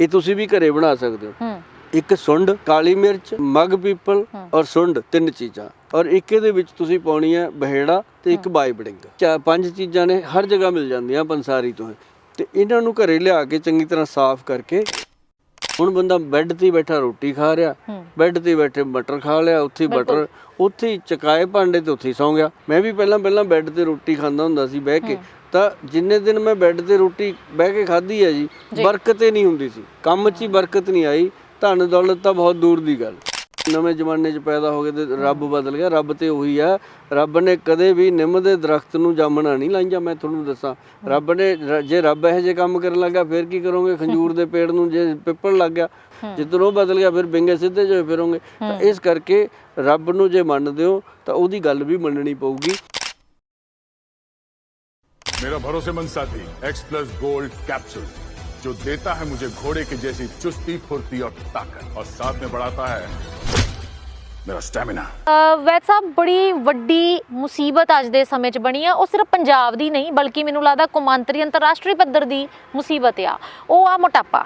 ਇਹ ਤੁਸੀਂ ਵੀ ਘਰੇ ਬਣਾ ਸਕਦੇ ਹੋ। ਹੂੰ। ਇੱਕ ਸੁੰਡ ਕਾਲੀ ਮਿਰਚ ਮਗ ਪੀਪਲ ਹਮ। ਔਰ ਸੁੰਡ ਤਿੰਨ ਚੀਜ਼ਾਂ। ਔਰ ਇੱਕ ਇਹਦੇ ਵਿੱਚ ਤੁਸੀਂ ਪਾਉਣੀ ਹੈ ਬਹਿੜਾ ਤੇ ਇੱਕ ਬਾਈਬਡਿੰਗ ਚਾ ਪੰਜ ਚੀਜ਼ਾਂ ਨੇ ਹਰ ਜਗ੍ਹਾ ਮਿਲ ਜਾਂਦੀਆਂ ਪੰਸਾਰੀ ਤੋਂ। ਇਹ। ਤੇ ਇਹਨਾਂ ਨੂੰ ਘਰੇ ਲਿਆ ਕੇ ਚੰਗੀ ਤਰ੍ਹਾਂ ਸਾਫ਼ ਕਰਕੇ ਹੁਣ ਬੰਦਾ ਬੈੱਡ ਤੇ ਹੀ ਬੈਠਾ ਰੋਟੀ ਖਾ ਰਿਹਾ। ਹੂੰ। ਬੈੱਡ ਤੇ ਬੈਠੇ ਮਟਰ ਖਾ ਲਿਆ ਉੱਥੇ ਹੀ। ਬਟਰ ਉੱਥੇ ਹੀ ਚਕਾਏ ਭਾਂਡੇ ਤੇ ਉੱਥੇ ਹੀ ਸੌਂ ਗਿਆ। ਮੈਂ ਵੀ ਪਹਿਲਾਂ ਪਹਿਲਾਂ ਬੈੱਡ ਤੇ ਰੋਟੀ ਖਾਂਦਾ ਹੁੰਦਾ ਸੀ ਬਹਿ ਕੇ। ਤਾਂ ਜਿੰਨੇ ਦਿਨ ਮੈਂ ਬੈੱਡ ਤੇ ਰੋਟੀ ਬਹਿ ਕੇ ਖਾਧੀ ਹੈ ਜੀ ਬਰਕਤ ਹੀ ਨਹੀਂ ਹੁੰਦੀ ਸੀ। ਕੰਮ 'ਚ ਹੀ ਬਰਕਤ ਨਹੀਂ ਆਈ ਧਨ ਦੌਲਤ ਤਾਂ ਬਹੁਤ ਦੂਰ ਦੀ ਗੱਲ। ਨਵੇਂ ਜ਼ਮਾਨੇ 'ਚ ਪੈਦਾ ਹੋ ਗਏ ਤੇ ਰੱਬ ਬਦਲ ਗਿਆ ਰੱਬ ਤੇ ਉਹੀ ਆ। ਰੱਬ ਨੇ ਕਦੇ ਵੀ ਨਿੰਮ ਦੇ ਦਰਖਤ ਨੂੰ ਜਾਮਣਾ ਨਹੀਂ ਲਾਈਆਂ ਮੈਂ ਤੁਹਾਨੂੰ ਦੱਸਾਂ। ਰੱਬ ਨੇ ਜੇ ਰੱਬ ਇਹੋ ਜਿਹੇ ਕੰਮ ਕਰਨ ਲੱਗਾ ਫਿਰ ਕੀ ਕਰੋਗੇ? ਖੰਜੂਰ ਦੇ ਪੇੜ ਨੂੰ ਜੇ ਪਿੱਪਲ ਲੱਗ ਗਿਆ ਜਦੋਂ ਉਹ ਬਦਲ ਗਿਆ ਫਿਰ ਬਿੰਗੇ ਸਿੱਧੇ ਜੋ ਫਿਰੋਗੇ। ਤਾਂ ਇਸ ਕਰਕੇ ਰੱਬ ਨੂੰ ਜੇ ਮੰਨਦੇ ਹੋ ਤਾਂ ਉਹਦੀ ਗੱਲ ਵੀ ਮੰਨਣੀ ਪਊਗੀ। मेरा भरोसेमंद साथी एक्स प्लस गोल्ड कैप्सूल जो देता है मुझे घोड़े की जैसी चुस्ती फुर्ती और ताकत और साथ में बढ़ाता है ਮੇਰਾ ਸਟੈਮਿਨਾ। ਵੈਦ ਸਾਹਿਬ ਬੜੀ ਵੱਡੀ ਮੁਸੀਬਤ ਅੱਜ ਦੇ ਸਮੇਂ 'ਚ ਬਣੀ ਆ। ਉਹ ਸਿਰਫ ਪੰਜਾਬ ਦੀ ਨਹੀਂ ਬਲਕਿ ਮੈਨੂੰ ਲੱਗਦਾ ਕੌਮਾਂਤਰੀ ਅੰਤਰਰਾਸ਼ਟਰੀ ਪੱਧਰ ਦੀ ਮੁਸੀਬਤ ਆ। ਉਹ ਆ ਮੋਟਾਪਾ।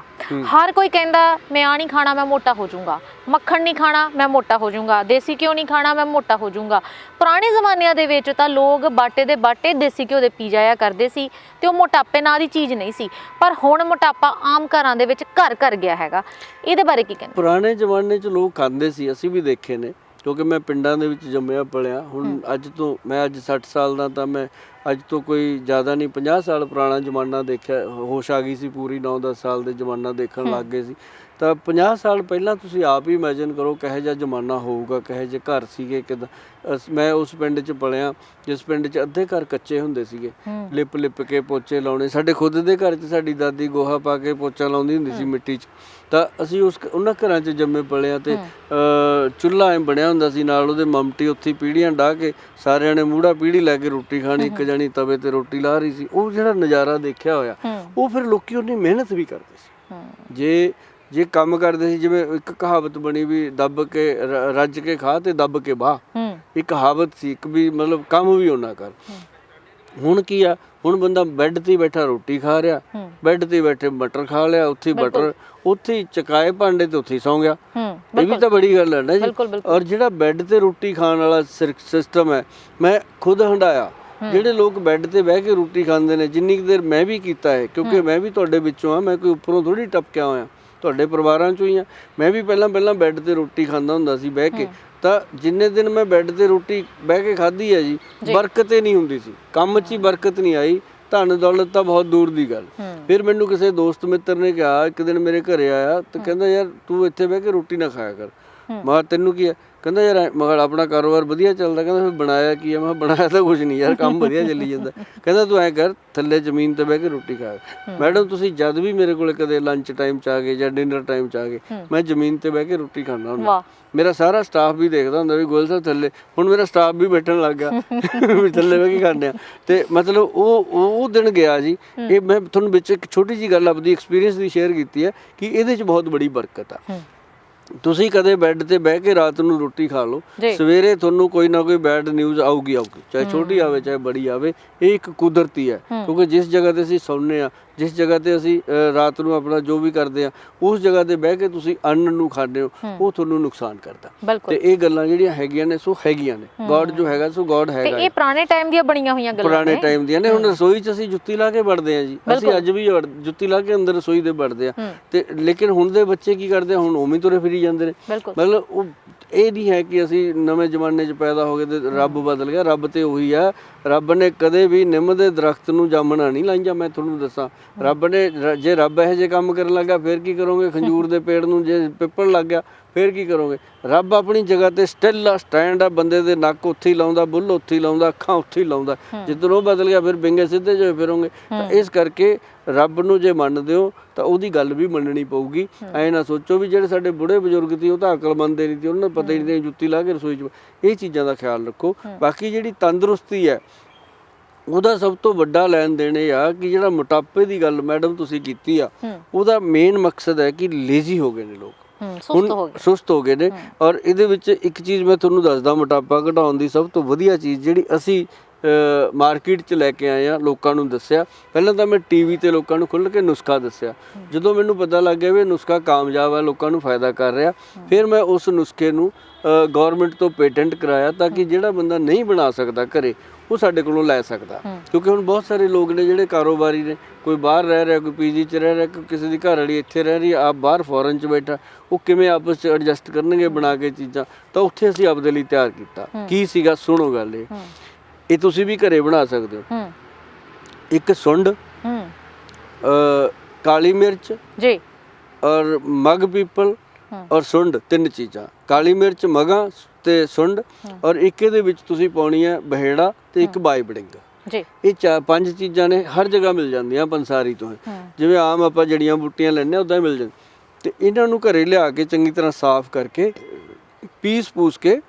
ਹਰ ਕੋਈ ਕਹਿੰਦਾ ਮੈਂ ਆ ਨਹੀਂ ਖਾਣਾ ਮੈਂ ਮੋਟਾ ਹੋ ਜਾਊਂਗਾ। ਮੱਖਣ ਨਹੀਂ ਖਾਣਾ ਮੈਂ ਮੋਟਾ ਹੋ ਜਾਊਂਗਾ। ਦੇਸੀ ਘਿਓ ਨਹੀਂ ਖਾਣਾ ਮੈਂ ਮੋਟਾ ਹੋ ਜਾਊਂਗਾ। ਪੁਰਾਣੇ ਜ਼ਮਾਨਿਆਂ ਦੇ ਵਿੱਚ ਤਾਂ ਲੋਕ ਬਾਟੇ ਦੇ ਬਾਟੇ ਦੇਸੀ ਘਿਓ ਦੇ ਪੀ ਜਾਇਆ ਕਰਦੇ ਸੀ ਤੇ ਉਹ ਮੋਟਾਪੇ ਨਾਂ ਦੀ ਚੀਜ਼ ਨਹੀਂ ਸੀ। ਪਰ ਹੁਣ ਮੋਟਾਪਾ ਆਮ ਘਰਾਂ ਦੇ ਵਿੱਚ ਘਰ ਘਰ ਗਿਆ ਹੈਗਾ। ਇਹਦੇ ਬਾਰੇ ਕੀ ਕਹਿੰਦੇ? ਪੁਰਾਣੇ ਜ਼ਮਾਨੇ 'ਚ ਲੋਕ ਖਾਂਦੇ ਸੀ ਅਸੀਂ ਵੀ ਦੇਖੇ ਨੇ। ਕਿਉਂਕਿ ਮੈਂ ਪਿੰਡਾਂ ਦੇ ਵਿੱਚ ਜੰਮਿਆ ਪਲਿਆ ਹੁਣ ਅੱਜ ਤੋਂ ਮੈਂ ਅੱਜ 60 ਸਾਲ ਦਾ ਤਾਂ ਮੈਂ ਅੱਜ ਤੋਂ ਕੋਈ ਜ਼ਿਆਦਾ ਨਹੀਂ 50 ਸਾਲ ਪੁਰਾਣਾ ਜ਼ਮਾਨਾ ਦੇਖਿਆ ਹੋਸ਼ ਆ ਗਈ ਸੀ ਪੂਰੀ 9-10 ਸਾਲ ਦੇ ਜ਼ਮਾਨਾ ਦੇਖਣ ਲੱਗ ਗਏ ਸੀ। ਤਾਂ 50 ਸਾਲ ਪਹਿਲਾਂ ਤੁਸੀਂ ਆਪ ਹੀ ਇਮੇਜਿਨ ਕਰੋ ਕਿਹੋ ਜਿਹਾ ਜ਼ਮਾਨਾ ਹੋਊਗਾ ਕਿਹੋ ਜਿਹੇ ਘਰ ਸੀਗੇ ਕਿਦਾਂ। ਮੈਂ ਉਸ ਪਿੰਡ 'ਚ ਪਲਿਆ ਜਿਸ ਪਿੰਡ 'ਚ ਅੱਧੇ ਘਰ ਕੱਚੇ ਹੁੰਦੇ ਸੀਗੇ। ਲਿਪ ਲਿਪ ਕੇ ਪੋਚੇ ਲਾਉਣੇ। ਸਾਡੇ ਖੁਦ ਦੇ ਘਰ 'ਚ ਸਾਡੀ ਦਾਦੀ ਗੋਹਾ ਪਾ ਕੇ ਪੋਚਾ ਲਾਉਂਦੀ ਹੁੰਦੀ ਸੀ ਮਿੱਟੀ 'ਚ। ਤਾਂ ਅਸੀਂ ਉਸ ਉਹਨਾਂ ਘਰਾਂ 'ਚ ਜੰਮੇ ਪਲੇ ਆ ਤੇ ਚੁੱਲ੍ਹਾ ਐ ਬਣਿਆ ਹੁੰਦਾ ਸੀ। ਨਾਲ ਉਹਦੇ ਮਮਟੀ ਉੱਥੇ ਪੀੜੀਆਂ ਢਾ ਕੇ ਸਾਰਿਆਂ ਨੇ ਮੂੜਾ ਪੀੜੀ ਲੈ ਕੇ ਰੋਟੀ ਖਾਣੀ ਇੱਕ ਜਣੀ ਤਵੇ ਤੇ ਰੋਟੀ ਲਾ ਰਹੀ ਸੀ। ਉਹ ਜਿਹੜਾ ਨਜ਼ਾਰਾ ਦੇਖਿਆ ਹੋਇਆ ਉਹ ਫਿਰ ਲੋਕੀ ਉਹਨੀ ਮਿਹਨਤ ਵੀ ਕਰਦੇ ਸੀ। ਜੇ ਜੇ ਕੰਮ ਕਰਦੇ ਸੀ ਜਿਵੇਂ ਇੱਕ ਕਹਾਵਤ ਬਣੀ ਵੀ ਦੱਬ ਕੇ ਰ- ਰੱਜ ਕੇ ਖਾ ਤੇ ਦੱਬ ਕੇ ਬਾਹ ਹੂੰ। ਇੱਕ ਕਹਾਵਤ ਸੀ ਇੱਕ ਵੀ ਮਤਲਬ ਕੰਮ ਵੀ ਉਹਨਾਂ ਕਰ। ਹੁਣ ਕੀ ਆ ਹੁਣ ਬੰਦਾ ਬੈੱਡ ਤੇ ਹੀ ਬੈਠਾ ਰੋਟੀ ਖਾ ਰਿਹਾ। ਹੂੰ। ਬੈੱਡ ਤੇ ਹੀ ਬੈਠੇ ਮਟਰ ਖਾ ਲਿਆ ਉੱਥੇ ਹੀ ਬਟਰ ਉੱਥੇ ਹੀ ਚਕਾਏ ਭਾਂਡੇ ਤੇ ਉੱਥੇ ਹੀ ਸੌਂ ਗਿਆ। ਹੂੰ ਇਹ ਵੀ ਤਾਂ ਬੜੀ ਗੱਲ ਹੈ ਨਾ ਜੀ। ਬਿਲਕੁਲ, ਬਿਲਕੁਲ। ਔਰ ਜਿਹੜਾ ਬੈੱਡ ਤੇ ਰੋਟੀ ਖਾਣ ਵਾਲਾ ਸਿਸਟਮ ਹੈ ਮੈਂ ਖੁਦ ਹੰਡਾਇਆ ਜਿਹੜੇ ਲੋਕ ਬੈੱਡ ਤੇ ਬਹਿ ਕੇ ਰੋਟੀ ਖਾਂਦੇ ਨੇ ਜਿੰਨੀ ਕੁ ਦੇਰ ਮੈਂ ਵੀ ਕੀਤਾ ਹੈ ਕਿਉਂਕਿ ਮੈਂ ਵੀ ਤੁਹਾਡੇ ਵਿੱਚੋਂ ਆ ਮੈਂ ਕੋਈ ਉੱਪਰੋਂ ਥੋੜੀ ਟਪਕਿਆ ਹੋਇਆ। ਤੁਹਾਡੇ ਪਰਿਵਾਰਾਂ ਚੋਂ ਹੀ ਆ। ਮੈਂ ਵੀ ਪਹਿਲਾਂ ਪਹਿਲਾਂ ਬੈੱਡ ਤੇ ਰੋਟੀ ਖਾਂਦਾ ਹੁੰਦਾ ਸੀ ਬਹਿ ਕੇ। ਤਾਂ ਜਿੰਨੇ ਦਿਨ ਮੈਂ ਬੈੱਡ ਤੇ ਰੋਟੀ ਬਹਿ ਕੇ ਖਾਧੀ ਹੈ ਜੀ ਬਰਕਤ ਹੀ ਨਹੀਂ ਹੁੰਦੀ ਸੀ। ਕੰਮ 'ਚ ਹੀ ਬਰਕਤ ਨਹੀਂ ਆਈ। ਧਨ ਦੌਲਤ ਤਾਂ ਬਹੁਤ ਦੂਰ ਦੀ ਗੱਲ। ਫਿਰ ਮੈਨੂੰ ਕਿਸੇ ਦੋਸਤ ਮਿੱਤਰ ਨੇ ਕਿਹਾ ਇੱਕ ਦਿਨ ਮੇਰੇ ਘਰੇ ਆਇਆ ਤੇ ਕਹਿੰਦਾ ਯਾਰ ਤੂੰ ਇੱਥੇ ਬਹਿ ਕੇ ਰੋਟੀ ਨਾ ਖਾਇਆ ਕਰ। ਮੈਂ ਤੈਨੂੰ ਕੀ ਹੈ? ਕਹਿੰਦਾ ਯਾਰ ਐਂ- ਮੈਂ ਕਿਹਾ, ਆਪਣਾ ਕਾਰੋਬਾਰ ਵਧੀਆ ਚੱਲਦਾ। ਕਹਿੰਦਾ ਫਿਰ ਬਣਾਇਆ ਕੀ ਹੈ? ਮੈਂ ਬਣਾਇਆ ਤਾਂ ਕੁਝ ਨਹੀਂ ਯਾਰ ਕੰਮ ਵਧੀਆ ਚੱਲੀ ਜਾਂਦਾ। ਕਹਿੰਦਾ ਤੂੰ ਐ ਕਰ ਥੱਲੇ ਜ਼ਮੀਨ ਤੇ ਬਹਿ ਕੇ ਰੋਟੀ ਖਾ। ਮੈਡਮ ਤੁਸੀਂ ਜਦ ਵੀ ਮੇਰੇ ਕੋਲੇ ਕਦੇ ਲੰਚ ਟਾਈਮ ਚ ਆ ਗਏ ਜਾਂ ਡਿਨਰ ਟਾਈਮ ਚ ਆ ਗਏ ਮੈਂ ਜ਼ਮੀਨ ਤੇ ਬਹਿ ਕੇ ਰੋਟੀ ਖਾਂਦਾ ਹੁੰਦਾ। ਮੇਰਾ ਸਾਰਾ ਸਟਾਫ ਵੀ ਦੇਖਦਾ ਹੁੰਦਾ ਵੀ ਗੋਲ ਸਾਹਿਬ ਥੱਲੇ। ਹੁਣ ਮੇਰਾ ਸਟਾਫ ਵੀ ਬੈਠਣ ਲੱਗ ਗਿਆ। ਵੀ ਥੱਲੇ ਬਹਿ ਕੇ ਖਾਂਦੇ ਆ। ਤੇ ਮਤਲਬ ਉਹ ਉਹ ਦਿਨ ਗਿਆ ਜੀ। ਇਹ ਮੈਂ ਤੁਹਾਨੂੰ ਵਿੱਚ ਇੱਕ ਛੋਟੀ ਜੀ ਗੱਲ ਆਪਦੀ ਐਕਸਪੀਰੀਅੰਸ ਦੀ ਸ਼ੇਅਰ ਕੀਤੀ ਹੈ ਕਿ ਇਹਦੇ 'ਚ ਬਹੁਤ ਬੜੀ ਬਰਕਤ ਆ। ਤੁਸੀਂ ਕਦੇ ਬੈੱਡ ਤੇ ਬਹਿ ਕੇ ਰਾਤ ਨੂੰ ਰੋਟੀ ਖਾ ਲਓ। ਜੀ। ਸਵੇਰੇ ਤੁਹਾਨੂੰ ਕੋਈ ਨਾ ਕੋਈ ਬੈਡ ਨਿਊਜ਼ ਆਊਗੀ ਆਊਗੀ। ਚਾਹੇ ਛੋਟੀ ਆਵੇ ਚਾਹੇ ਬੜੀ ਆਵੇ ਇਹ ਇੱਕ ਕੁਦਰਤੀ ਹੈ। ਕਿਉਂਕਿ ਜਿਸ ਜਗ੍ਹਾ ਤੇ ਅਸੀਂ ਸੌਂਦੇ ਆ ਜਿਸ ਜਗ੍ਹਾ ਤੇ ਅਸੀਂ ਰਾਤ ਨੂੰ ਆਪਣਾ ਜੋ ਵੀ ਕਰਦੇ ਆ ਉਸ ਜਗ੍ਹਾ ਤੇ ਬਹਿ ਕੇ ਤੁਸੀਂ ਅੰਨ ਨੂੰ ਖਾਂਦੇ ਹੋ ਉਹ ਤੁਹਾਨੂੰ ਨੁਕਸਾਨ ਕਰਦਾ। ਤੇ ਇਹ ਗੱਲਾਂ ਜਿਹੜੀਆਂ ਹੈਗੀਆਂ ਨੇ ਸੋ ਹੈਗੀਆਂ ਨੇ। ਗੋਡ ਜੋ ਹੈਗਾ ਸੋ ਗੋਡ ਤੇ ਹੈਗਾ ਇਹ ਪੁਰਾਣੇ ਟਾਈਮ ਦੀਆਂ ਬਣੀਆਂ ਹੋਈਆਂ ਗੱਲਾਂ ਪੁਰਾਣੇ ਨੇ। ਟਾਈਮ ਦੀਆਂ ਨੇ ਹੁਣ ਰਸੋਈ 'ਚ ਅਸੀਂ ਜੁੱਤੀ ਲਾ ਕੇ ਵੜਦੇ ਆ ਜੀ। ਅਸੀਂ ਅੱਜ ਵੀ ਜੁੱਤੀ ਲਾ ਕੇ ਅੰਦਰ ਰਸੋਈ ਦੇ ਵੜਦੇ ਆ ਤੇ ਲੇਕਿਨ ਹੁਣ ਦੇ ਬੱਚੇ ਕੀ ਕਰਦੇ ਹੁਣ ਉਵੇਂ ਹੀ ਤੁਰੇ ਫਿਰੀ ਜਾਂਦੇ ਨੇ। ਮਤਲਬ ਉਹ ਇਹ ਨਹੀਂ ਹੈ ਕਿ ਅਸੀਂ ਨਵੇਂ ਜ਼ਮਾਨੇ 'ਚ ਪੈਦਾ ਹੋ ਗਏ ਤੇ ਰੱਬ ਬਦਲ ਗਿਆ, ਰੱਬ ਤੇ ਉਹੀ ਆ। ਰੱਬ ਨੇ ਕਦੇ ਵੀ ਨਿੰਮ ਦੇ ਦਰਖਤ ਨੂੰ ਜਾਮਣਾ ਨਹੀਂ ਲਾਈਆਂ, ਮੈਂ ਤੁਹਾਨੂੰ ਦੱਸਾਂ। ਰੱਬ ਨੇ ਰ- ਜੇ ਰੱਬ ਇਹੋ ਜਿਹੇ ਕੰਮ ਕਰਨ ਲੱਗਾ ਫਿਰ ਕੀ ਕਰੋਗੇ? ਖੰਜੂਰ ਦੇ ਪੇੜ ਨੂੰ ਜੇ ਪਿੱਪਲ ਲੱਗ ਗਿਆ ਫਿਰ ਕੀ ਕਰੋਗੇ? ਰੱਬ ਆਪਣੀ ਜਗ੍ਹਾ ਤੇ ਸਟਿਲ ਆ ਸਟੈਂਡ ਆ ਬੰਦੇ ਦੇ ਨੱਕ ਉੱਥੇ ਹੀ ਲਾਉਂਦਾ ਬੁੱਲ ਉੱਥੇ ਹੀ ਲਾਉਂਦਾ ਅੱਖਾਂ ਉੱਥੇ ਹੀ ਲਾਉਂਦਾ। ਜਿੱਦਣ ਉਹ ਬਦਲ ਗਿਆ ਫਿਰ ਬਿੰਗੇ ਸਿੱਧੇ ਜੋ ਫਿਰੋਗੇ ਤਾਂ ਇਸ ਕਰਕੇ ਰੱਬ ਨੂੰ ਜੇ ਮੰਨਦੇ ਹੋ ਤਾਂ ਉਹਦੀ ਗੱਲ ਵੀ ਮੰਨਣੀ ਪਊਗੀ। ਐ ਨਾ ਸੋਚੋ ਵੀ ਜਿਹੜੇ ਸਾਡੇ ਬੁੜੇ ਬਜ਼ੁਰਗ ਸੀ ਉਹ ਤਾਂ ਅਕਲਮੰਦ ਹੀ ਨਹੀਂ ਸੀ ਉਹਨਾਂ ਨੂੰ ਪਤਾ ਹੀ ਨਹੀਂ ਜੁੱਤੀ ਲਾ ਕੇ ਰਸੋਈ 'ਚ ਇਹ ਚੀਜ਼ਾਂ ਦਾ ਖਿਆਲ ਰੱਖੋ। ਬਾਕੀ ਜਿਹੜੀ ਤੰਦਰੁਸਤੀ ਹੈ ਉਹਦਾ ਸਭ ਤੋਂ ਵੱਡਾ ਲੈਣ ਦੇਣ ਇਹ ਆ ਕਿ ਜਿਹੜਾ ਮੋਟਾਪੇ ਦੀ ਗੱਲ ਮੈਡਮ ਤੁਸੀਂ ਕੀਤੀ ਆ ਉਹਦਾ ਮੇਨ ਮਕਸਦ ਹੈ ਕਿ ਲੇਜ਼ੀ ਹੋ ਗਏ ਨੇ ਲੋਕ। ਸੁਸਤ ਹੋ ਗਏ। ਸੁਸਤ ਹੋ ਗਏ ਨੇ। ਔਰ ਇਹਦੇ ਵਿੱਚ ਇੱਕ ਚੀਜ਼ ਮੈਂ ਤੁਹਾਨੂੰ ਦੱਸਦਾ ਮੋਟਾਪਾ ਘਟਾਉਣ ਦੀ ਸਭ ਤੋਂ ਵਧੀਆ ਚੀਜ਼ ਜਿਹੜੀ ਅਸੀਂ ਮਾਰਕੀਟ 'ਚ ਲੈ ਕੇ ਆਏ ਆ ਲੋਕਾਂ ਨੂੰ ਦੱਸਿਆ। ਪਹਿਲਾਂ ਤਾਂ ਮੈਂ ਟੀਵੀ ਤੇ ਲੋਕਾਂ ਨੂੰ ਖੁੱਲ੍ਹ ਕੇ ਨੁਸਖਾ ਦੱਸਿਆ। ਜਦੋਂ ਮੈਨੂੰ ਪਤਾ ਲੱਗ ਗਿਆ ਵੀ ਨੁਸਖਾ ਕਾਮਯਾਬ ਹੈ ਲੋਕਾਂ ਨੂੰ ਫਾਇਦਾ ਕਰ ਰਿਹਾ ਫਿਰ ਮੈਂ ਉਸ ਨੁਸਖੇ ਨੂੰ ਗਵਰਨਮੈਂਟ ਤੋਂ ਪੇਟੈਂਟ ਕਰਾਇਆ ਤਾਂ ਕਿ ਜਿਹੜਾ ਬੰਦਾ ਨਹੀਂ ਬਣਾ ਸਕਦਾ ਘਰੇ ਉਹ ਸਾਡੇ ਕੋਲੋਂ ਲੈ ਸਕਦਾ। ਕਿਉਂਕਿ ਹੁਣ ਬਹੁਤ ਸਾਰੇ ਲੋਕ ਨੇ ਜਿਹੜੇ ਕਾਰੋਬਾਰੀ ਨੇ ਕੋਈ ਬਾਹਰ ਰਹਿ ਰਿਹਾ ਕੋਈ ਪੀਜੀ 'ਚ ਰਹਿ ਰਿਹਾ ਕੋਈ ਕਿਸੇ ਦੀ ਘਰ ਵਾਲੀ ਇੱਥੇ ਰਹਿ ਰਹੀ ਆ ਆਪ ਬਾਹਰ ਫੋਰਨ 'ਚ ਬੈਠਾ ਉਹ ਕਿਵੇਂ ਆਪਸ 'ਚ ਐਡਜਸਟ ਕਰਨਗੇ ਬਣਾ ਕੇ ਚੀਜ਼ਾਂ? ਤਾਂ ਉੱਥੇ ਅਸੀਂ ਆਪਦੇ ਲਈ ਤਿਆਰ ਕੀਤਾ। ਕੀ ਸੀਗਾ? ਸੁਣੋ ਗੱਲ ਇਹ। ਇਹ ਤੁਸੀਂ ਵੀ ਘਰੇ ਬਣਾ ਸਕਦੇ ਹੋ। ਇੱਕ ਸੁੰਡ ਅ, ਕਾਲੀ ਮਿਰਚ ਜੀ। ਔਰ ਮਗ ਪੀਪਲ ਔਰ ਸੁੰਡ ਤਿੰਨ ਚੀਜ਼ਾਂ। ਕਾਲੀ ਮਿਰਚ ਮਗਾ ਤੇ ਸੁੰਡ ਔਰ ਇੱਕ ਇਹਦੇ ਵਿੱਚ ਤੁਸੀਂ ਪਾਉਣੀ ਹੈ ਬਹੇੜਾ ਤੇ ਇੱਕ ਬਾਈਬਡਿੰਗ ਜੀ। ਇਹ ਪੰਜ ਚੀਜ਼ਾਂ ਨੇ ਹਰ ਜਗ੍ਹਾ ਮਿਲ ਜਾਂਦੀਆਂ ਪੰਸਾਰੀ ਤੋਂ। ਜਿਵੇਂ ਆਮ ਆਪਾਂ ਜੜੀਆਂ ਬੂਟੀਆਂ ਆ ਉਦਾਂ ਹੀ ਮਿਲ ਜਾਂਦੀ। ਤੇ ਇਹਨਾਂ ਨੂੰ ਘਰੇ ਲਿਆ ਕੇ ਚੰਗੀ ਤਰ੍ਹਾਂ ਸਾਫ਼ ਕਰਕੇ ਪੀਸ ਪੂਸ ਕੇ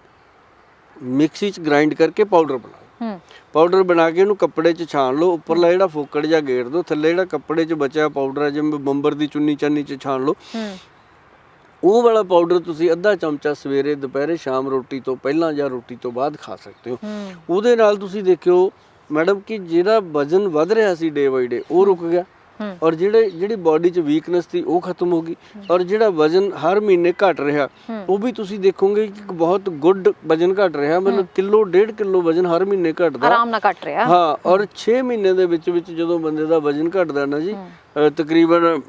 ਮਿਕਸੀ 'ਚ ਗ੍ਰਾਈਂਡ ਕਰਕੇ ਪਾਊਡਰ ਬਣਾਓ ਹੂੰ। ਪਾਊਡਰ ਬਣਾ ਕੇ ਇਹਨੂੰ ਕੱਪੜੇ 'ਚ ਛਾਣ ਲਓ ਉੱਪਰਲਾ ਜਿਹੜਾ ਫੋਕੜ ਜਾਂ ਗੇੜ ਦਿਓ ਥੱਲੇ ਜਿਹੜਾ ਕੱਪੜੇ 'ਚ ਬਚਿਆ ਪਾਊਡਰ ਹੈ ਜਿਵੇਂ ਬੰਬਰ ਦੀ ਚੁੰਨੀ ਚਾਨੀ 'ਚ ਛਾਣ ਲਓ। ਉਹ ਵਾਲਾ ਪਾਊਡਰ ਤੁਸੀਂ ਅੱਧਾ ਚਮਚਾ ਸਵੇਰੇ ਦੁਪਹਿਰੇ ਸ਼ਾਮ ਰੋਟੀ ਤੋਂ ਪਹਿਲਾਂ ਜਾਂ ਰੋਟੀ ਤੋਂ ਬਾਅਦ ਖਾ ਸਕਦੇ ਹੋ। ਉਹਦੇ ਨਾਲ ਤੁਸੀਂ ਦੇਖਿਓ ਮੈਡਮ ਕਿ ਜਿਹੜਾ ਵਜ਼ਨ ਵੱਧ ਰਿਹਾ ਸੀ ਡੇ ਬਾਈ ਡੇ ਉਹ ਰੁਕ ਗਿਆ। ਔਰ ਜਿਹੜੇ ਜਿਹੜੀ ਬਾਡੀ 'ਚ ਵੀਕਨੈਸ ਸੀ ਉਹ ਖਤਮ ਹੋ ਗਈ। ਔਰ ਜਿਹੜਾ ਵਜ਼ਨ ਹਰ ਮਹੀਨੇ ਘਟ ਰਿਹਾ ਉਹ ਵੀ ਤੁਸੀਂ ਦੇਖੋਗੇ ਕਿ ਇੱਕ ਬਹੁਤ ਗੁੱਡ ਵਜ਼ਨ ਘਟ ਰਿਹਾ। ਮਤਲਬ ਕਿਲੋ ਡੇਢ ਕਿਲੋ ਵਜ਼ਨ ਹਰ ਮਹੀਨੇ ਘਟਦਾ। ਆਰਾਮ ਨਾਲ ਕੱਟ ਰਿਹਾ। ਹਾਂ ਔਰ 6 ਮਹੀਨੇ ਦੇ ਵਿੱਚ ਵਿੱਚ ਜਦੋਂ ਬੰਦੇ ਦਾ ਵਜ਼ਨ ਘਟਦਾ ਨਾ ਜੀ ਤਕਰੀਬਨ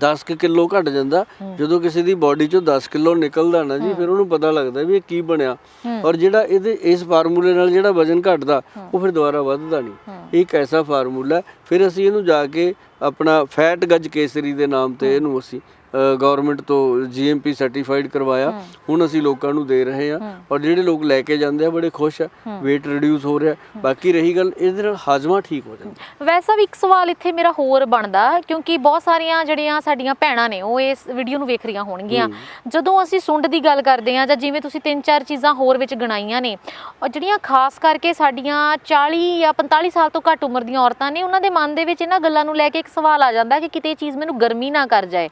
10 ਕੁ ਕਿਲੋ ਘਟ ਜਾਂਦਾ ਜਦੋਂ ਕਿਸੇ ਦੀ ਬਾਡੀ ਚੋਂ 10 ਕਿਲੋ ਨਿਕਲਦਾ ਨਾ ਜੀ ਫਿਰ ਉਹਨੂੰ ਪਤਾ ਲੱਗਦਾ ਵੀ ਇਹ ਕੀ ਬਣਿਆ। ਔਰ ਜਿਹੜਾ ਇਹਦੇ ਇਸ ਫਾਰਮੂਲੇ ਨਾਲ ਜਿਹੜਾ ਵਜ਼ਨ ਘਟਦਾ ਉਹ ਫਿਰ ਦੁਬਾਰਾ ਵੱਧਦਾ ਨਹੀਂ। ਇਹ ਇੱਕ ਐਸਾ ਫਾਰਮੂਲਾ। ਫਿਰ ਅਸੀਂ ਇਹਨੂੰ ਜਾ ਕੇ ਆਪਣਾ ਫੈਟ ਗੱਜ ਕੇਸਰੀ ਦੇ ਨਾਮ ਤੇ ਇਹਨੂੰ ਅਸੀਂ ਗਵਰਨਮੈਂਟ ਤੋਂ ਜੀਐਮਪੀ ਸਰਟੀਫਾਈਡ ਕਰਵਾਇਆ। ਹੁਣ ਅਸੀਂ ਲੋਕਾਂ ਨੂੰ ਦੇ ਰਹੇ ਹਾਂ ਔਰ ਜਿਹੜੇ ਲੋਕ ਲੈ ਕੇ ਜਾਂਦੇ ਆ ਬੜੇ ਖੁਸ਼ ਆ। weight ਰਿਡਿਊਸ ਹੋ ਰਿਹਾ। ਬਾਕੀ ਰਹੀ ਗੱਲ ਇਹਦੇ ਨਾਲ ਹਾਜ਼ਮਾ ਠੀਕ ਹੋ ਜਾਂਦਾ ਵੈਸਾ ਵੀ ਇੱਕ ਸਵਾਲ ਇੱਥੇ ਮੇਰਾ ਹੋਰ ਬਣਦਾ ਕਿਉਂਕਿ ਬਹੁਤ ਸਾਰੀਆਂ ਜਿਹੜੀਆਂ ਸਾਡੀਆਂ ਭੈਣਾਂ ਨੇ ਉਹ ਇਸ ਵੀਡੀਓ ਨੂੰ ਵੇਖ ਰਹੀਆਂ ਹੋਣਗੀਆਂ। ਜਦੋਂ ਅਸੀਂ ਸੁੰਡ ਦੀ ਗੱਲ ਕਰਦੇ ਹਾਂ ਜਾਂ ਜਿਵੇਂ ਤੁਸੀਂ ਤਿੰਨ ਚਾਰ ਚੀਜ਼ਾਂ ਹੋਰ ਵਿੱਚ ਗਣਾਈਆਂ ਨੇ ਔਰ ਜਿਹੜੀਆਂ ਖਾਸ ਕਰਕੇ ਸਾਡੀਆਂ 40 ਜਾਂ 45 ਸਾਲ ਤੋਂ ਘੱਟ ਉਮਰ ਦੀਆਂ ਔਰਤਾਂ ਨੇ ਉਹਨਾਂ ਦੇ ਮਨ ਦੇ ਵਿੱਚ ਇਹਨਾਂ ਗੱਲਾਂ ਨੂੰ ਲੈ ਕੇ ਇੱਕ ਸਵਾਲ ਆ ਜਾਂਦਾ ਕਿ ਕਿਤੇ ਇਹ ਚੀਜ਼ ਮੈਨੂੰ ਗਰਮੀ ਨਾ ਕਰ ਜਾਏ।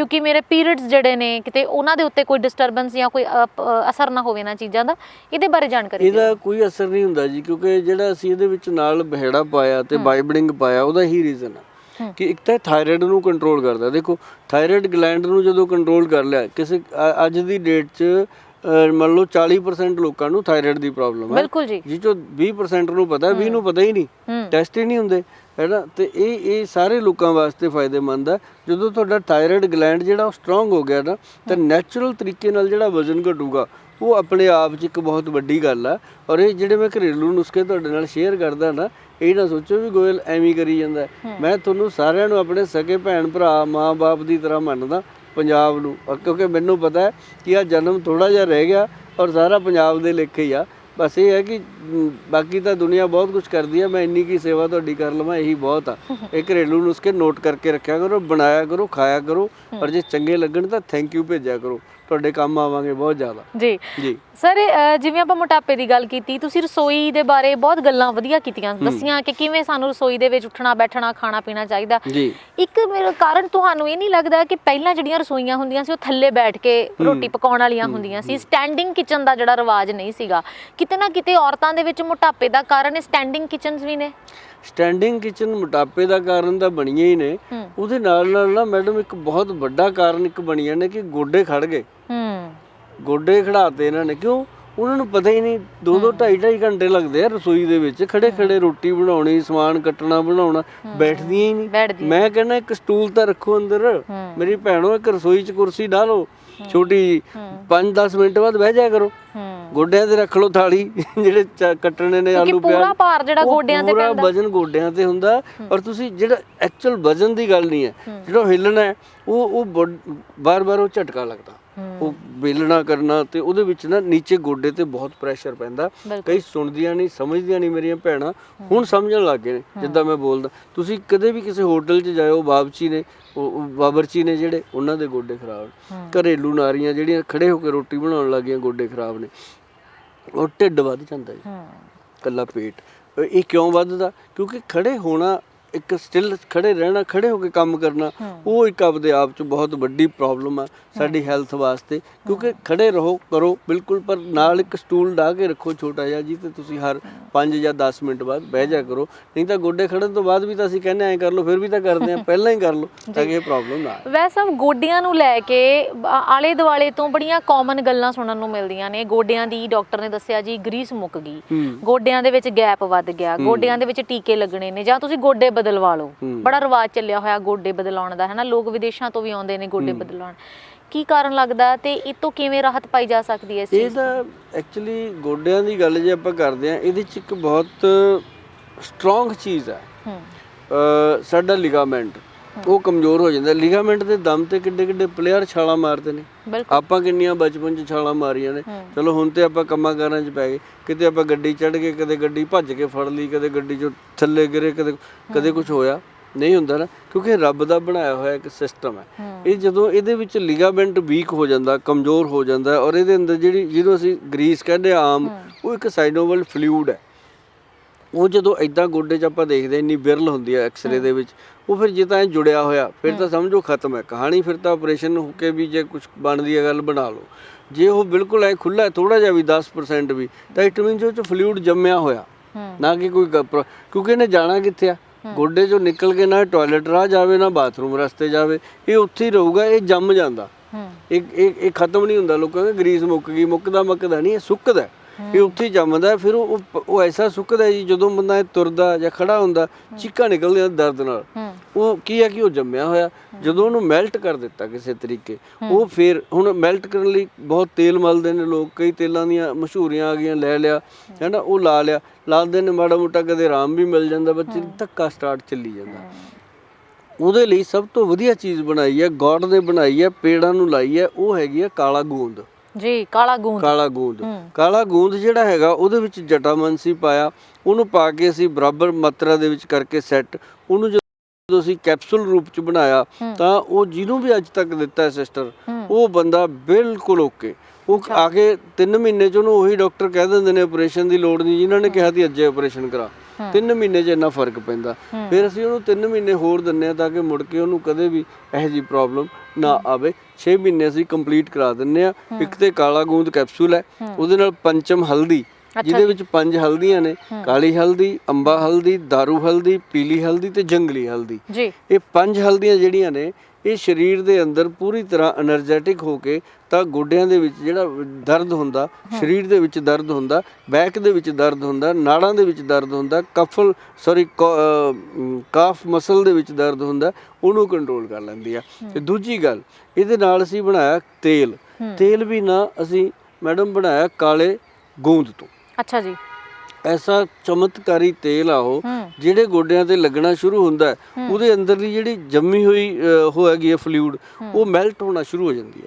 ਕਿਉਂਕਿ ਮੇਰੇ ਪੀਰੀਅਡਸ ਜਿਹੜੇ ਨੇ ਕਿਤੇ ਉਹਨਾਂ ਦੇ ਉੱਤੇ ਕੋਈ ਡਿਸਟਰਬੈਂਸ ਜਾਂ ਕੋਈ ਅਸਰ ਨਾ ਹੋਵੇ ਨਾ ਚੀਜ਼ਾਂ ਦਾ ਇਹਦੇ ਬਾਰੇ ਜਾਣਕਾਰੀ ਇਹਦਾ ਕੋਈ ਅਸਰ ਨਹੀਂ ਹੁੰਦਾ ਜੀ ਕਿਉਂਕਿ ਜਿਹੜਾ ਅਸੀਂ ਇਹਦੇ ਵਿੱਚ ਨਾਲ ਬਹਿੜਾ ਪਾਇਆ ਤੇ ਬਾਈਬਡਿੰਗ ਪਾਇਆ ਉਹਦਾ ਹੀ ਰੀਜ਼ਨ ਹੈ। ਕਿ ਇੱਕ ਤਾਂ ਥਾਇਰਾਇਡ ਨੂੰ ਕੰਟਰੋਲ ਕਰਦਾ। ਦੇਖੋ ਥਾਇਰਾਇਡ ਗਲੈਂਡ ਨੂੰ ਜਦੋਂ ਕੰਟਰੋਲ ਕਰ ਲਿਆ ਕਿਸੇ ਅੱਜ ਦੀ ਡੇਟ 'ਚ ਮੰਨ ਲਓ 40% ਲੋਕਾਂ ਨੂੰ ਥਾਇਰਾਇਡ ਦੀ ਪ੍ਰੋਬਲਮ ਹੈ ਬਿਲਕੁਲ ਜੀ। ਚੋਂ 20% ਨੂੰ ਪਤਾ 20 ਨੂੰ ਪਤਾ ਹੀ ਨਹੀਂ। ਟੈਸਟ ਹੀ ਨਹੀਂ ਹੁੰਦੇ। ਹੈਨਾ? ਤੇ ਇਹ ਇਹ ਸਾਰੇ ਲੋਕਾਂ ਵਾਸਤੇ ਫਾਇਦੇਮੰਦ ਹੈ ਜਦੋਂ ਤੁਹਾਡਾ ਥਾਇਰਾਇਡ ਗਲੈਂਡ ਜਿਹੜਾ ਉਹ ਸਟਰੋਂਗ ਹੋ ਗਿਆ ਨਾ ਤਾਂ ਨੈਚੁਰਲ ਤਰੀਕੇ ਨਾਲ ਜਿਹੜਾ ਵਜ਼ਨ ਘਟੂਗਾ ਉਹ ਆਪਣੇ ਆਪ 'ਚ ਇੱਕ ਬਹੁਤ ਵੱਡੀ ਗੱਲ ਆ। ਔਰ ਇਹ ਜਿਹੜੇ ਮੈਂ ਘਰੇਲੂ ਨੁਸਖੇ ਤੁਹਾਡੇ ਨਾਲ ਸ਼ੇਅਰ ਕਰਦਾ ਨਾ ਇਹ ਨਾ ਸੋਚੋ ਵੀ ਗੋਇਲ ਐਵੇਂ ਹੀ ਕਰੀ ਜਾਂਦਾ। ਹੈ। ਮੈਂ ਤੁਹਾਨੂੰ ਸਾਰਿਆਂ ਨੂੰ ਆਪਣੇ ਸਕੇ ਭੈਣ ਭਰਾ ਮਾਂ-ਬਾਪ ਦੀ ਤਰ੍ਹਾਂ ਮੰਨਦਾ ਪੰਜਾਬ ਨੂੰ। ਕਿਉਂਕਿ ਮੈਨੂੰ ਪਤਾ ਹੈ ਕਿ ਆ ਜਨਮ ਥੋੜਾ ਜਿਹਾ ਰਹਿ ਗਿਆ ਔਰ ਸਾਰਾ ਪੰਜਾਬ ਦੇ ਲੇਖੇ ਹੀ ਆ। ਬਸ ਇਹ ਹੈ ਕਿ ਬਾਕੀ ਤਾਂ ਦੁਨੀਆ ਬਹੁਤ ਕੁਝ ਕਰਦੀ ਹੈ ਮੈਂ ਇੰਨੀ ਕੀ ਸੇਵਾ ਤੁਹਾਡੀ ਕਰ ਲਵਾਂ, ਇਹੀ ਬਹੁਤ ਆ। ਇਹ ਘਰੇਲੂ ਨੁਸਖੇ ਨੋਟ ਕਰਕੇ ਰੱਖਿਆ ਕਰੋ, ਬਣਾਇਆ ਕਰੋ, ਖਾਇਆ ਕਰੋ ਔਰ ਜੇ ਚੰਗੇ ਲੱਗਣ ਤਾਂ ਥੈਂਕ ਯੂ ਭੇਜਿਆ ਕਰੋ। ਤੁਹਾਡੇ ਕੰਮ ਆਵਾਂਗੇ ਬਹੁਤ ਜ਼ਿਆਦਾ। ਜੀ। ਜੀ। ਸਰ ਜਿਵੇਂ ਆਪਾਂ ਮੋਟਾਪੇ ਦੀ ਗੱਲ ਕੀਤੀ ਤੁਸੀਂ ਰਸੋਈ ਦੇ ਬਾਰੇ ਬਹੁਤ ਗੱਲਾਂ ਵਧੀਆ ਕੀਤੀਆਂ ਦੱਸੀਆਂ ਕਿ ਕਿਵੇਂ ਸਾਨੂੰ ਰਸੋਈ ਦੇ ਵਿੱਚ ਉੱਠਣਾ ਬੈਠਣਾ ਖਾਣਾ ਪੀਣਾ ਚਾਹੀਦਾ। ਜੀ। ਇੱਕ ਮੇਰਾ ਕਾਰਨ ਤੁਹਾਨੂੰ ਇਹ ਨਹੀਂ ਲੱਗਦਾ ਕਿ ਪਹਿਲਾਂ ਜਿਹੜੀਆਂ ਰਸੋਈਆਂ ਹੁੰਦੀਆਂ ਸੀ ਉਹ ਥੱਲੇ ਬੈਠ ਕੇ ਰੋਟੀ ਪਕਾਉਣ ਵਾਲੀਆਂ ਹੁੰਦੀਆਂ ਸੀ। ਸਟੈਂਡਿੰਗ ਕਿਚਨ ਦਾ ਜਿਹੜਾ ਰਿਵਾਜ ਨਹੀਂ ਸੀਗਾ। ਕਿਤੇ ਨਾ ਕਿਤੇ ਔਰਤਾਂ ਦੇ ਵਿੱਚ ਮੋਟਾਪੇ ਦਾ ਕਾਰਨ ਸਟੈਂਡਿੰਗ ਕਿਚਨਸ ਵੀ ਨੇ। ਸਟੈਂਡਿੰਗ ਕਿਚਨ ਮੋਟਾਪੇ ਦਾ ਕਾਰਨ ਤਾਂ ਬਣੀਆਂ ਹੀ ਨੇ। ਉਹਦੇ ਨਾਲ ਨਾਲ ਨਾ ਮੈਡਮ ਇੱਕ ਬਹੁਤ ਵੱਡਾ ਕਾਰਨ ਇੱਕ ਬਣੀਆਂ ਨੇ ਕਿ ਗੋਡੇ ਖੜ ਗਏ। ਹੂੰ। ਗੋਡੇ ਖੜਾਤੇ ਇਹਨਾਂ ਨੇ। ਕਿਉਂ? ਉਹਨਾਂ ਨੂੰ ਪਤਾ ਹੀ ਨਹੀਂ। ਦੋ ਦੋ ਢਾਈ ਢਾਈ ਘੰਟੇ ਲੱਗਦੇ ਆ ਰਸੋਈ ਦੇ ਵਿੱਚ। ਖੜੇ ਖੜੇ ਰੋਟੀ ਬਣਾਉਣੀ ਸਮਾਨ ਕੱਟਣਾ ਬਣਾਉਣਾ ਬੈਠਦੀਆਂ ਹੀ ਨਹੀਂ। ਮੈਂ ਕਹਿੰਦਾ ਇੱਕ ਸਟੂਲ ਤਾਂ ਰੱਖੋ ਅੰਦਰ। ਮੇਰੀ ਭੈਣੋ ਇੱਕ ਰਸੋਈ 'ਚ ਕੁਰਸੀ ਡਾਲੋ ਛੋਟੀ 5-10 ਮਿੰਟ ਬਾਅਦ ਬਹਿ ਜਾਇਆ ਕਰੋ। ਹੂੰ। ਗੋਡਿਆਂ ਤੇ ਰੱਖ ਲਓ ਥਾਲੀ ਜਿਹੜੇ ਚ- ਕੱਟਣੇ ਨੇ ਆਲੂ ਪੂਰਾ ਪਿਆਜ਼ ਭਾਰ ਜਿਹੜਾ ਉਹ ਗੋਡਿਆਂ ਤੇ ਪੂਰਾ। ਵਜ਼ਨ ਗੋਡਿਆਂ ਤੇ ਹੁੰਦਾ। ਔਰ ਤੁਸੀਂ ਜਿਹੜਾ ਐਕਚੁਅਲ ਵਜ਼ਨ ਦੀ ਗੱਲ ਨਹੀਂ ਹੈ ਜਿਹੜਾ ਹਿੱਲਣਾ ਹੈ ਉਹ ਉਹ ਬਾਰ-ਬਾਰ ਉਹ ਝਟਕਾ ਲੱਗਦਾ। ਉਹ ਵੇਲਣਾ ਕਰਨਾ ਤੇ ਉਹਦੇ ਵਿੱਚ ਨਾ ਨੀਚੇ ਗੋਡੇ ਤੇ ਬਹੁਤ ਪ੍ਰੈਸ਼ਰ ਪੈਂਦਾ। ਕਈ ਸੁਣਦੀਆਂ ਨਹੀਂ ਸਮਝਦੀਆਂ ਨਹੀਂ ਮੇਰੀਆਂ ਭੈਣਾਂ। ਹੁਣ ਸਮਝਣ ਲੱਗ ਗਏ ਨੇ ਜਿੱਦਾਂ ਮੈਂ ਬੋਲਦਾ। ਤੁਸੀਂ ਕਦੇ ਵੀ ਕਿਸੇ ਹੋਟਲ 'ਚ ਜਾਇਓ ਬਾਬਚੀ ਨੇ ਉਹ ਉਹ ਬਾਬਰਚੀ ਨੇ ਜਿਹੜੇ ਉਹਨਾਂ ਦੇ ਗੋਡੇ ਖਰਾਬ ਨੇ। ਘਰੇਲੂ ਨਾਰੀਆਂ ਜਿਹੜੀਆਂ ਖੜੇ ਹੋ ਕੇ ਰੋਟੀ ਬਣਾਉਣ ਲੱਗੀਆਂ ਗੋਡੇ ਖਰਾਬ ਨੇ। ਉਹ ਢਿੱਡ ਵੱਧ ਜਾਂਦਾ ਜੀ। ਹੂੰ। ਕੱਲਾ ਪੇਟ। ਇਹ ਕਿਉਂ ਵੱਧਦਾ? ਕਿਉਂਕਿ ਖੜੇ ਹੋਣਾ ਇੱਕ ਸਟਿਲ ਖੜੇ ਰਹਿਣਾ ਖੜੇ ਹੋ ਕੇ ਕੰਮ ਕਰਨਾ ਉਹ ਇੱਕ ਆਪਦੇ ਆਪ ਚ ਬਹੁਤ ਵੱਡੀ ਪ੍ਰੋਬਲਮ ਆ ਸਾਡੀ ਹੈਲਥ ਵਾਸਤੇ। ਕਿਉਂਕਿ ਖੜੇ ਰਹੋ ਕਰੋ ਬਿਲਕੁਲ ਪਰ ਨਾਲ ਇੱਕ ਸਟੂਲ ਢਾ ਕੇ ਰੱਖੋ ਛੋਟਾ ਜਿਹਾ ਜੀ ਤੇ ਤੁਸੀਂ ਹਰ 5 ਜਾਂ 10 ਮਿੰਟ ਬਾਅਦ ਬਹਿ ਜਾ ਕਰੋ। ਨਹੀਂ ਤਾਂ ਗੋਡੇ ਖੜਨ ਤੋਂ ਬਾਅਦ ਵੀ ਤਾਂ ਅਸੀਂ ਕਹਿੰਦੇ ਐਂ ਕਰ ਲਓ ਫਿਰ ਵੀ ਤਾਂ ਕਰਦੇ ਆ ਪਹਿਲਾਂ ਹੀ ਕਰ ਲਓ ਤਾਂ ਕਿ ਇਹ ਪ੍ਰੋਬਲਮ ਨਾ ਆਏ। ਵੈਸੇ ਸਭ ਗੋਡਿਆਂ ਨੂੰ ਲੈ ਕੇ ਆਲੇ ਦੁਆਲੇ ਤੋਂ ਬੜੀਆਂ ਕਾਮਨ ਗੱਲਾਂ ਸੁਣਨ ਨੂੰ ਮਿਲਦੀਆਂ ਨੇ। ਗੋਡਿਆਂ ਦੀ ਡਾਕਟਰ ਨੇ ਦੱਸਿਆ ਜੀ ਗਰੀਸ ਮੁੱਕ ਗਈ। ਗੋਡਿਆਂ ਦੇ ਵਿੱਚ ਗੈਪ ਵੱਧ ਗਿਆ। ਗੋਡਿਆਂ ਦੇ ਵਿੱਚ ਟੀਕੇ ਲੱਗਣੇ ਨੇ ਜਾਂ ਤੁਸੀਂ ਗੋਡੇ ਬਦਲਵਾ ਲਓ। ਬੜਾ ਰਿਵਾਜ ਚੱਲਿਆ ਹੋਇਆ ਗੋਡੇ ਬਦਲਾਉਣ ਦਾ ਹੈਨਾ? ਲੋਕ ਵਿਦੇਸ਼ਾਂ ਤੋਂ ਵੀ ਆਉਂਦੇ ਨੇ ਗੋਡੇ ਬਦਲਾਉਣ। ਕੀ ਕਾਰਨ ਲੱਗਦਾ ਤੇ ਇਹ ਤੋਂ ਕਿਵੇਂ ਰਾਹਤ ਪਾਈ ਜਾ ਸਕਦੀ ਹੈ ਇਸ ਚੀਜ਼? ਤਾਂ ਐਕਚੁਅਲੀ ਗੋਡਿਆਂ ਦੀ ਗੱਲ ਜੇ ਆਪਾਂ ਕਰਦੇ ਆ ਇਹਦੇ ਚ ਇੱਕ ਬਹੁਤ ਸਟਰੋਂਗ ਚੀਜ਼ ਹੈ। ਸਾਡਾ ਲਿਗਾਮੈਂਟ ਉਹ ਕਮਜ਼ੋਰ ਹੋ ਜਾਂਦਾ। ਲਿਗਾਮੈਂਟ ਦੇ ਦਮ ਤੇ ਕਿੱਡੇ ਕਿੱਡੇ ਪਲੇਅਰ ਛਾਲਾਂ ਮਾਰਦੇ ਨੇ। ਬਿਲਕੁਲ। ਆਪਾਂ ਕਿੰਨੀਆਂ ਬਚਪਨ 'ਚ ਛਾਲਾਂ ਮਾਰੀਆਂ ਨੇ। ਚਲੋ ਹੁਣ ਤੇ ਆਪਾਂ ਕੰਮਾਂ ਕਾਰਾਂ 'ਚ ਪੈ ਗਏ। ਕਿਤੇ ਆਪਾਂ ਗੱਡੀ ਚੜ੍ਹ ਗਏ ਕਦੇ ਗੱਡੀ ਭੱਜ ਕੇ ਫੜ ਲਈ ਕਦੇ ਗੱਡੀ 'ਚੋਂ ਥੱਲੇ ਗਿਰੇ ਕਦੇ ਕਦੇ ਕੁਝ ਹੋਇਆ। ਨਹੀਂ ਹੁੰਦਾ ਨਾ ਕਿਉਂਕਿ ਰੱਬ ਦਾ ਬਣਾਇਆ ਹੋਇਆ ਇੱਕ ਸਿਸਟਮ ਹੈ। ਇਹ ਜਦੋਂ ਇਹਦੇ ਵਿੱਚ ਲਿਗਾਮੈਂਟ ਵੀਕ ਹੋ ਜਾਂਦਾ ਕਮਜ਼ੋਰ ਹੋ ਜਾਂਦਾ ਔਰ ਇਹਦੇ ਅੰਦਰ ਜਿਹੜੀ ਜਿਹਨੂੰ ਅਸੀਂ ਗਰੀਸ ਕਹਿੰਦੇ ਆਮ ਉਹ ਇੱਕ ਸਾਈਨੋਵਲ ਫਲੂਇਡ ਹੈ। ਉਹ ਜਦੋਂ ਐਦਾਂ ਗੋਡੇ 'ਚ ਆਪਾਂ ਦੇਖਦੇ ਇੰਨੀ ਵਿਰਲ ਹੁੰਦੀ ਹੈ ਐਕਸ-ਰੇ ਦੇ ਵਿੱਚ ਉਹ ਫਿਰ ਜੇ ਤਾਂ ਐਂ ਜੁੜਿਆ ਹੋਇਆ ਫਿਰ ਤਾਂ ਸਮਝੋ ਖਤਮ ਹੈ। ਕਹਾਣੀ ਫਿਰ ਤਾਂ ਆਪਰੇਸ਼ਨ ਹੋ ਕੇ ਵੀ ਜੇ ਕੁਝ ਬਣਦੀ ਹੈ ਗੱਲ ਬਣਾ ਲਓ। ਜੇ ਉਹ ਬਿਲਕੁਲ ਐ ਖੁੱਲਾ ਥੋੜਾ ਜਿਹਾ ਵੀ 10% ਵੀ ਤਾਂ ਇਟ ਮੀਨਸ ਉਹ 'ਚ ਫਲੂਇਡ ਜੰਮਿਆ ਹੋਇਆ। ਨਾ ਕਿ ਕੋਈ ਕਿਉਂਕਿ ਇਹਨੇ ਜਾਣਾ ਕਿੱਥੇ ਆ? ਗੋਡੇ 'ਚੋਂ ਨਿਕਲ ਕੇ ਨਾ ਟਾਇਲਟ ਰਾਹ ਜਾਵੇ ਨਾ ਬਾਥਰੂਮ ਰਸਤੇ ਜਾਵੇ ਇਹ ਉੱਥੇ ਹੀ ਰਹੂਗਾ ਇਹ ਜੰਮ ਜਾਂਦਾ। ਇਹ ਇਹ ਇਹ ਖਤਮ ਨਹੀਂ ਹੁੰਦਾ। ਲੋਕਾਂ ਕਹਿੰਦੇ ਗਰੀਸ ਮੁੱਕ ਗਈ ਮੁੱਕਦਾ ਮੱਕਦਾ ਨਹੀਂ ਇਹ ਸੁੱਕਦਾ। ਇਹ ਉੱਥੇ ਹੀ ਜੰਮਦਾ ਫਿਰ ਉਹ ਉਹ- ਐਸਾ ਸੁੱਕਦਾ ਜੀ ਜਦੋਂ ਬੰਦਾ ਇਹ ਤੁਰਦਾ ਜਾਂ ਖੜਾ ਹੁੰਦਾ ਚੀਕਾਂ ਨਿਕਲਦੀਆਂ ਦਰਦ ਨਾਲ। ਉਹ ਕੀ ਹੈ ਕਿ ਉਹ ਜੰਮਿਆ ਹੋਇਆ ਜਦੋਂ ਉਹਨੂੰ ਮੈਲਟ ਕਰ ਦਿੱਤਾ ਕਿਸੇ ਤਰੀਕੇ ਉਹ ਫਿਰ ਹੁਣ ਮੈਲਟ ਕਰਨ ਲਈ ਬਹੁਤ ਤੇਲ ਮਲਦੇ ਨੇ ਲੋਕ ਕਈ ਤੇਲਾਂ ਦੀਆਂ ਮਸ਼ਹੂਰੀਆਂ ਆ ਗਈਆਂ ਲੈ ਲਿਆ ਹੈਨਾ ਉਹ ਲਾ ਲਿਆ ਲਾਉਂਦੇ ਨੇ ਮਾੜਾ ਮੋਟਾ ਕਦੇ ਆਰਾਮ ਵੀ ਮਿਲ ਜਾਂਦਾ ਬੱਚੇ ਨੂੰ ਧੱਕਾ ਸਟਾਰਟ ਚੱਲੀ ਜਾਂਦਾ। ਉਹਦੇ ਲਈ ਸਭ ਤੋਂ ਵਧੀਆ ਚੀਜ਼ ਬਣਾਈ ਹੈ ਗੋਡ ਨੇ ਬਣਾਈ ਹੈ ਪੇੜਾਂ ਨੂੰ ਲਾਈ ਹੈ ਉਹ ਹੈਗੀ ਹੈ ਕਾਲਾ ਗੂੰਦ। ਜੀ ਕਾਲਾ ਗੂੰਦ। ਕਾਲਾ ਗੂੰਦ। ਕਾਲਾ ਗੂੰਦ ਜਿਹੜਾ ਹੈਗਾ ਉਹਦੇ ਵਿੱਚ ਜਟਾਮਨਸੀ ਪਾਇਆ। ਉਹਨੂੰ ਪਾ ਕੇ ਅਸੀਂ ਬਰਾਬਰ ਮਾਤਰਾ ਦੇ ਵਿੱਚ ਕਰਕੇ ਸੈੱਟ। ਉਹਨੂੰ ਜਦੋਂ ਅਸੀਂ ਕੈਪਸੂਲ ਰੂਪ ਚ ਬਣਾਇਆ ਤਾਂ ਉਹ ਜਿਹਨੂੰ ਵੀ ਅੱਜ ਤੱਕ ਦਿੱਤਾ ਹੈ ਸਿਸਟਰ। ਉਹ ਬੰਦਾ ਬਿਲਕੁਲ ਓਕੇ। ਉਹ ਆ ਕੇ 3 ਮਹੀਨੇ ਚ ਉਹਨੂੰ ਉਹੀ ਡਾਕਟਰ ਕਹਿ ਦਿੰਦੇ ਨੇ ਆਪਰੇਸ਼ਨ ਦੀ ਲੋੜ ਨਹੀਂ ਜਿਨ੍ਹਾਂ ਨੇ ਕਿਹਾ ਸੀ ਅੱਜੇ ਆਪਰੇਸ਼ਨ ਕਰਾ। 3 ਮਹੀਨੇ ਚ ਇੰਨਾ ਫ਼ਰਕ ਪੈਂਦਾ। ਫਿਰ ਅਸੀਂ ਉਹਨੂੰ 3 ਮਹੀਨੇ ਹੋਰ ਦਿੰਨੇ ਆ ਤਾਂ ਕਿ ਮੁੜ ਕੇ ਉਹਨੂੰ ਕਦੇ ਵੀ ਇਹੋ ਜੀ ਪ੍ਰੋਬਲਮ ਨਾ ਆਵੇ 6 ਮਹੀਨੇ ਅਸੀਂ ਕੰਪਲੀਟ ਕਰਾ ਦਿੰਨੇ ਆ। ਇੱਕ ਤੇ ਕਾਲਾ ਗੂੰਦ ਕੈਪਸੂਲ ਹੈ ਉਹਦੇ ਨਾਲ ਪੰਚਮ ਹਲਦੀ ਜਿਹਦੇ ਵਿੱਚ ਪੰਜ ਹਲਦੀਆਂ ਨੇ ਕਾਲੀ ਹਲਦੀ ਅੰਬਾ ਹਲਦੀ ਦਾਰੂ ਹਲਦੀ ਪੀਲੀ ਹਲਦੀ ਤੇ ਜੰਗਲੀ ਹਲਦੀ। ਜੀ। ਇਹ ਪੰਜ ਹਲਦੀਆਂ ਜਿਹੜੀਆਂ ਨੇ ਇਹ ਸਰੀਰ ਦੇ ਅੰਦਰ ਪੂਰੀ ਤਰ੍ਹਾਂ એનર્ਜੈਟਿਕ ਹੋ ਕੇ ਤਾਂ ਗੋਡਿਆਂ ਦੇ ਵਿੱਚ ਜਿਹੜਾ ਦਰਦ ਹੁੰਦਾ ਸਰੀਰ ਦੇ ਵਿੱਚ ਦਰਦ ਹੁੰਦਾ ਬੈਕ ਦੇ ਵਿੱਚ ਦਰਦ ਹੁੰਦਾ ਨਾੜਾਂ ਦੇ ਵਿੱਚ ਦਰਦ ਹੁੰਦਾ ਕਫਲ ਸੌਰੀ ਕਾਫ ਮਸਲ ਦੇ ਵਿੱਚ ਦਰਦ ਹੁੰਦਾ ਉਹਨੂੰ ਕੰਟਰੋਲ ਕਰ ਲੈਂਦੀ ਆ। ਤੇ ਦੂਜੀ ਗੱਲ ਇਹਦੇ ਨਾਲ ਅਸੀਂ ਬਣਾਇਆ ਤੇਲ। ਤੇਲ ਵੀ ਨਾ ਅਸੀਂ ਮੈਡਮ ਬਣਾਇਆ ਕਾਲੇ ਗੂੰਦ ਤੋਂ। ਅੱਛਾ ਜੀ। ਐਸਾ ਚਮਤਕਾਰੀ ਤੇਲ ਆ ਉਹ ਹੂੰ। ਜਿਹੜੇ ਗੋਡਿਆਂ ਤੇ ਲੱਗਣਾ ਸ਼ੁਰੂ ਹੁੰਦਾ ਹੈ, ਉਹਦੇ ਅੰਦਰਲੀ ਜਿਹੜੀ ਜੰਮੀ ਹੋਈ ਉਹ ਹੈਗੀ ਹੈ ਫਲੂਇਡ ਉਹ ਮੈਲਟ ਹੋਣਾ ਸ਼ੁਰੂ ਹੋ ਜਾਂਦੀ ਹੈ।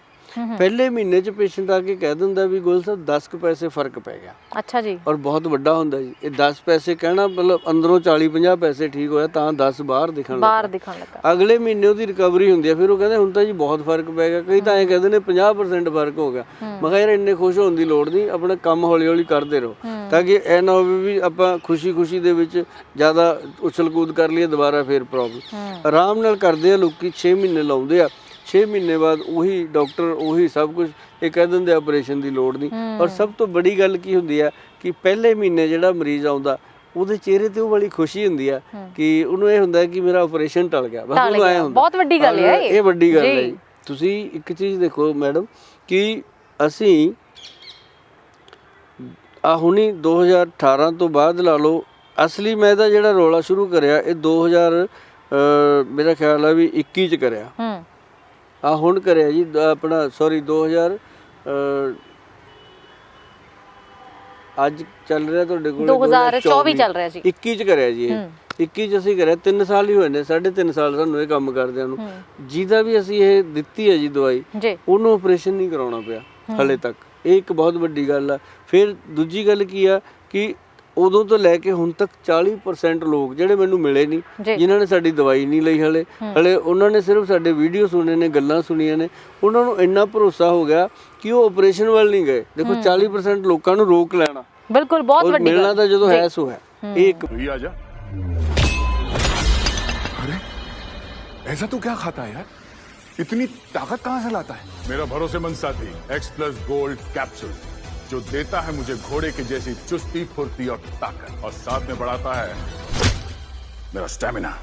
ਪਹਿਲੇ ਮਹੀਨੇ 'ਚ ਪੇਸ਼ੈਂਟ ਆ ਕੇ ਕਹਿ ਦਿੰਦਾ ਵੀ ਗੋਲ ਸਾਹਿਬ 10 ਕੁ ਪੈਸੇ ਫ਼ਰਕ ਪੈ ਗਿਆ। ਅੱਛਾ ਜੀ। ਔਰ ਬਹੁਤ ਵੱਡਾ ਹੁੰਦਾ ਜੀ। ਇਹ 10 ਪੈਸੇ ਕਹਿਣਾ ਮਤਲਬ ਅੰਦਰੋਂ 40 50 ਪੈਸੇ ਠੀਕ ਹੋਇਆ ਤਾਂ 10 ਬਾਹਰ ਦਿਖਣ ਲੱਗਾ। ਬਾਹਰ ਦਿਖਣ ਲੱਗਾ। ਅਗਲੇ ਮਹੀਨੇ ਉਹਦੀ ਰਿਕਵਰੀ ਹੁੰਦੀ ਹੈ ਫਿਰ ਉਹ ਕਹਿੰਦੇ ਹੁਣ ਤਾਂ ਜੀ ਬਹੁਤ ਫ਼ਰਕ ਪੈ ਗਿਆ। ਕਈ ਤਾਂ ਐਂ ਕਹਿੰਦੇ ਨੇ 50% ਫ਼ਰਕ ਹੋ ਗਿਆ। ਮੈਂ ਕਿਹਾ ਯਾਰ ਇੰਨੇ ਖੁਸ਼ ਹੋਣ ਦੀ ਲੋੜ ਨਹੀਂ ਆਪਣਾ ਕੰਮ ਹੌਲੀ ਹੌਲੀ ਕਰਦੇ ਰਹੋ। ਤਾਂ ਕਿ ਇਹ ਨਾ ਹੋਵੇ ਵੀ ਆਪਾਂ ਖੁਸ਼ੀ ਖੁਸ਼ੀ ਦੇ ਵਿੱਚ ਜ਼ਿਆਦਾ ਉਛਲ ਕੂਦ ਕਰ ਲਈਏ ਦੁਬਾਰਾ ਫਿਰ ਪ੍ਰੋਬਲਮ ਆਰਾਮ ਨਾਲ ਕਰਦੇ ਆ ਲੋਕੀ 6 ਮਹੀਨੇ ਲਾਉਂਦੇ ਆ। 6 ਮਹੀਨੇ ਬਾਅਦ ਉਹੀ ਡਾਕਟਰ ਉਹੀ ਸਭ ਕੁਝ ਇਹ ਕਹਿ ਦਿੰਦੇ ਆਪਰੇਸ਼ਨ ਦੀ ਲੋੜ ਨਹੀਂ। ਔਰ ਸਭ ਤੋਂ ਵੱਡੀ ਗੱਲ ਕੀ ਹੁੰਦੀ ਆ ਕਿ ਪਹਿਲੇ ਮਹੀਨੇ ਜਿਹੜਾ ਮਰੀਜ਼ ਆਉਂਦਾ ਉਹਦੇ ਚਿਹਰੇ ਤੇ ਉਹ ਬੜੀ ਖੁਸ਼ੀ ਹੁੰਦੀ ਆ ਕਿ ਉਹਨੂੰ ਇਹ ਹੁੰਦਾ ਕਿ ਮੇਰਾ ਆਪਰੇਸ਼ਨ ਟਲ ਗਿਆ। ਬਸ ਉਹਨੂੰ ਗਿਆ। ਹੁੰਦਾ। ਬਹੁਤ ਵੱਡੀ ਗੱਲ ਹੈ ਇਹ। ਇਹ ਵੱਡੀ ਗੱਲ ਹੈ। ਤੁਸੀਂ ਇੱਕ ਚੀਜ਼ ਦੇਖੋ ਮੈਡਮ ਕਿ ਅਸੀਂ ਆ ਹੁਣੀ 2018 ਤੋਂ ਬਾਅਦ ਲਾ ਲਓ ਅਸਲੀ ਮੈਂ ਇਹਦਾ ਜਿਹੜਾ ਰੋਲਾ ਸ਼ੁਰੂ ਕਰਿਆ ਇਹ 2000 ਅਹ, ਮੇਰਾ ਖਿਆਲ ਆ ਵੀ 21 ਚ ਕਰਿਆ। ਹੂੰ। ਆ ਹੁਣ ਕਰਿਆ ਜੀ ਆਪਣਾ ਸੌਰੀ 2000 ਅਹ, ਅੱਜ ਚੱਲ ਰਿਹਾ ਤੁਹਾਡੇ ਕੋਲ 2024 ਚੱਲ ਰਿਹਾ ਜੀ। 21 ਚ ਕਰਿਆ ਜੀ ਇਹ। 21 ਚ ਅਸੀਂ ਕਰਿਆ 3 ਸਾਲ ਹੀ ਹੋਏ ਨੇ 3.5 ਸਾਲ ਸਾਨੂੰ ਇਹ ਕੰਮ ਕਰਦਿਆਂ ਨੂੰ। ਜਿਹਦਾ ਵੀ ਅਸੀਂ ਇਹ ਦਿੱਤੀ ਹੈ ਜੀ ਦਵਾਈ ਉਹਨੂੰ ਆਪਰੇਸ਼ਨ ਨਹੀਂ ਕਰਾਉਣਾ ਪਿਆ ਹਲੇ ਤੱਕ। ਇਹ ਇੱਕ ਬਹੁਤ ਵੱਡੀ ਗੱਲ ਆ। ਫਿਰ ਦੂਜੀ ਗੱਲ ਕੀ ਆ ਕਿ ਉਦੋਂ ਤੋਂ ਲੈ ਕੇ ਹੁਣ ਤੱਕ 40% ਲੋਕ ਜਿਹੜੇ ਮੈਨੂੰ ਮਿਲੇ ਨਹੀਂ ਜੀ। ਜਿਨ੍ਹਾਂ ਨੇ ਸਾਡੀ ਦਵਾਈ ਨਹੀਂ ਲਈ ਹਲੇ ਹਲੇ ਉਹਨਾਂ ਨੇ ਸਿਰਫ ਸਾਡੇ ਵੀਡੀਓ ਸੁਣੇ ਨੇ ਗੱਲਾਂ ਸੁਣੀਆਂ ਨੇ ਉਹਨਾਂ ਨੂੰ ਇੰਨਾ ਭਰੋਸਾ ਹੋ ਗਿਆ ਕਿ ਉਹ ਆਪਰੇਸ਼ਨ ਵੱਲ ਨਹੀਂ ਗਏ ਦੇਖੋ 40% ਲੋਕਾਂ ਨੂੰ ਰੋਕ ਲੈਣਾ ਬਿਲਕੁਲ ਬਹੁਤ ਔਰ ਵੱਡੀ ਮਿਲਣਾ ਗੱਲ ਤਾਂ ਜਦੋਂ ਹੈ ਸੋ ਹੈ ਇਹ ਇੱਕ तो ये आजा ऐसा तो क्या खाता है यार इतनी ताकत कहां से लाता है मेरा भरोसेमंद साथी एक्स प्लस गोल्ड कैप्सूल जो देता है मुझे घोड़े की जैसी चुस्ती फुर्ती और ताकत और साथ में बढ़ाता है मेरा स्टेमिना